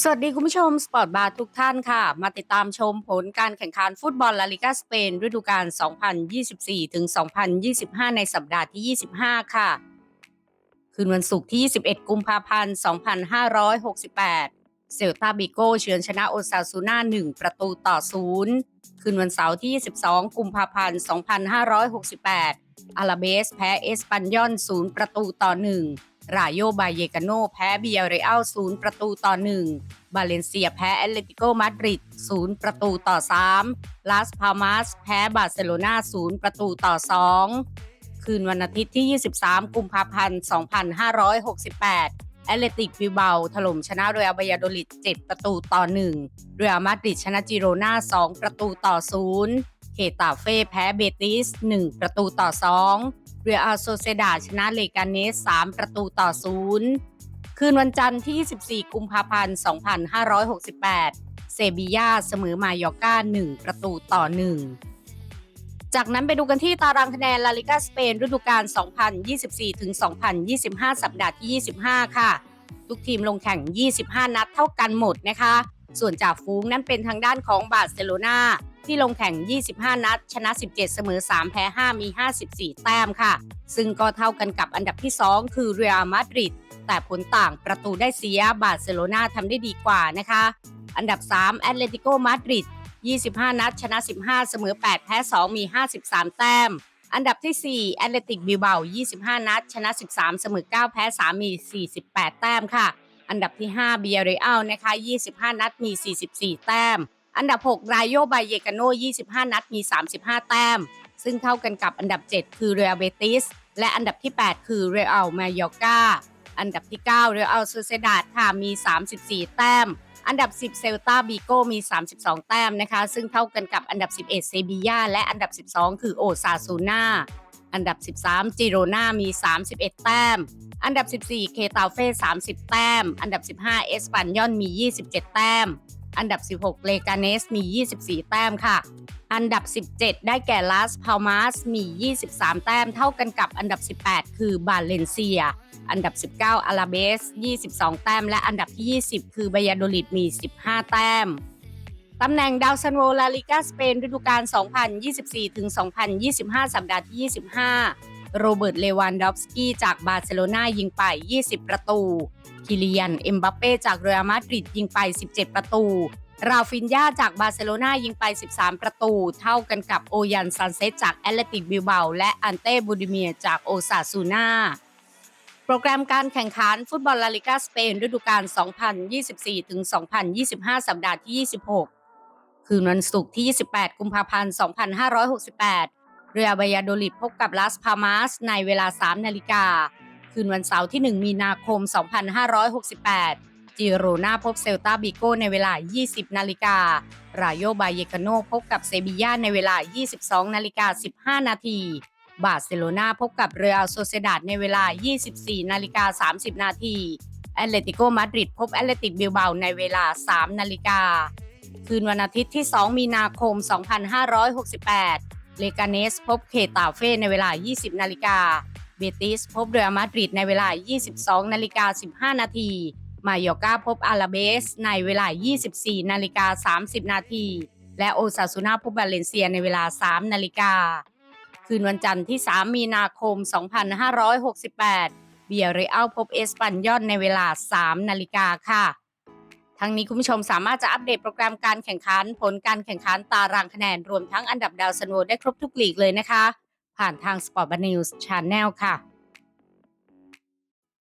สวัสดีคุณผู้ชมสปอร์ตบาร์ทุกท่านค่ะ มาติดตามชมผลการแข่งขันฟุตบอลลาลิกาสเปนฤดูกาล 2024ถึง2025 ในสัปดาห์ที่ 25 ค่ะ คืนวันศุกร์ที่ 21 กุมภาพันธ์ 2568 เซลตาบิโกเฉือนชนะโอซาซูน่า 1 ประตูต่อ 0 คืนวันเสาร์ที่ 22 กุมภาพันธ์ 2568 อาราเบสแพ้เอสปันยอน 0 ประตูต่อ 1 รายโยบายเยกาโนแพ้เบียเรอัลศูนย์ประตูต่อ1บาเลนเซียแพ้แอตเลติโกมาดริดศูนย์ประตูต่อ3ลาสพามาสแพ้บาร์เซโลนาศูนย์ประตูต่อ2คืนวันอาทิตย์ที่ 23 กุมภาพันธ์ 2568แอตเลติกบิลเบาถล่มชนะเรอัลบายาโดลิด7ประตูต่อ1เรอัลมาดริดชนะจิโรนา2ประตูต่อ 0 เคตาเฟ่แพ้เบติส 1 ประตูต่อ 2 เรียอาโซเซดาชนะเลกาเนส 3 ประตูต่อ 0 คืนวันจันทร์ที่24กุมภาพันธ์ 2568 เซบียาเสมอมายอก้า 1 ประตูต่อ 1จากนั้นไปดูกันที่ตารางคะแนนลาลิกาสเปนฤดูกาล 2024 ถึง 2025 สัปดาห์ที่ 25 ค่ะ ทุกทีมลงแข่ง 25 นัดเท่ากันหมดนะคะ ส่วนจากฟูงนั้นเป็นทางด้านของบาร์เซโลนา ที่ลงแข่ง 25 นัด ชนะ 17 เสมอ 3 แพ้ 5 มี 54 แต้มค่ะ ซึ่งก็เท่ากันกับอันดับที่ 2 คือเรอัลมาดริด แต่ผลต่างประตูได้เสีย บาร์เซโลนาทำได้ดีกว่านะคะ อันดับ 3 แอตเลติโกมาดริด 25 นัด ชนะ 15 เสมอ 8 แพ้ 2 มี 53 แต้ม อันดับที่ 4 แอตเลติกบิลเบา 25 นัด ชนะ 13 เสมอ 9 แพ้ 3 มี 48 แต้มค่ะ อันดับที่ 5 เบียเรอัลนะคะ 25 นัด มี 44 แต้ม อันดับ 6 รายโยบายเยกาโน 25 นัดมี 35 แต้ม ซึ่งเท่ากันกับอันดับ 7 คือเรอัลเบติส และอันดับที่ 8 คือเรอัลมายอกาอันดับที่ 9 เรอัลซูเซดาดค่ะมี 34 แต้ม อันดับ 10 เซลตาบีโกมี 32 แต้มนะคะ ซึ่งเท่ากันกับอันดับ 11 เซบียาและอันดับ 12 คือโอซาซูนาอันดับ 13 จิโรนามี 31 แต้ม อันดับ 14 เคตาเฟ่ 30 แต้ม อันดับ 15 เอสปันยอนมี 27 แต้ม อันดับ 16 เลกาเนสมี 24 แต้มค่ะ อันดับ 17 ได้แก่ลาสพามาสมี 23 แต้ม เท่ากันกับอันดับ 18 คือบาเลนเซีย อันดับ 19 อาราเบส 22 แต้ม และอันดับที่ 20 คือบายาโดลิดมี 15 แต้มตำแหน่งดาวซันโวลาลิกาสเปนฤดูกาล 2024ถึง2025 สัปดาห์ที่ 25 โรเบิร์ตเลวันดอฟสกี้จากบาร์เซโลนายิงไป 20 ประตู คิเลียน เอ็มบัปเป้จากเรอัลมาดริดยิงไป 17 ประตู ราฟินยาจากบาร์เซโลนายิงไป 13 ประตู เท่ากันกับโอยันซันเซตจากแอตเลติกบิลเบาและอันเต้บูดิเมียจากโอซาซูนาโปรแกรมการแข่งขันฟุตบอลลาลิกาสเปนฤดูกาล 2024ถึง2025 สัปดาห์ที่ 26 คืนวันศุกร์ที่ 28 กุมภาพันธ์ 2568 เรียบายาโดลิดพบกับลาสพามาสในเวลา 3 นาฬิกา คืนวันเสาร์ที่ 1 มีนาคม 2568 จิโรนาพบเซลตาบิโกในเวลา 20 นาฬิการายโยบายเยกาโนพบกับเซบีย่าในเวลา 22 นาฬิกา 15 นาที บาร์เซโลนาพบกับเรอัลโซเซดาดในเวลา 24 นาฬิกา 30 นาทีแอตเลติโกมาดริดพบแอตเลติกบิลเบาในเวลา 3 นาฬิกา คืนวันอาทิตย์ที่ 2 มีนาคม 2568 เลกาเนสพบเคตาเฟ่ในเวลา 20 นาฬิกา เบติสพบเรอัลมาดริดในเวลา 22 นาฬิกา 15 นาที มาโยกาพบอาราเบสในเวลา 24 นาฬิกา 30 นาที และโอซาซูนาพบบาเลนเซียในเวลา 3 นาฬิกา คืนวันจันทร์ที่ 3 มีนาคม 2568 เบียเรอัลพบเอสปันยอนในเวลา 3 นาฬิกาค่ะ ทั้งนี้คุณผู้ชมสามารถจะอัปเดตโปรแกรมการแข่งขัน ผลการแข่งขันตารางคะแนน รวมทั้งอันดับดาวซันโวได้ครบทุกลีกเลยนะคะ ผ่านทาง Sport News Channel ค่ะ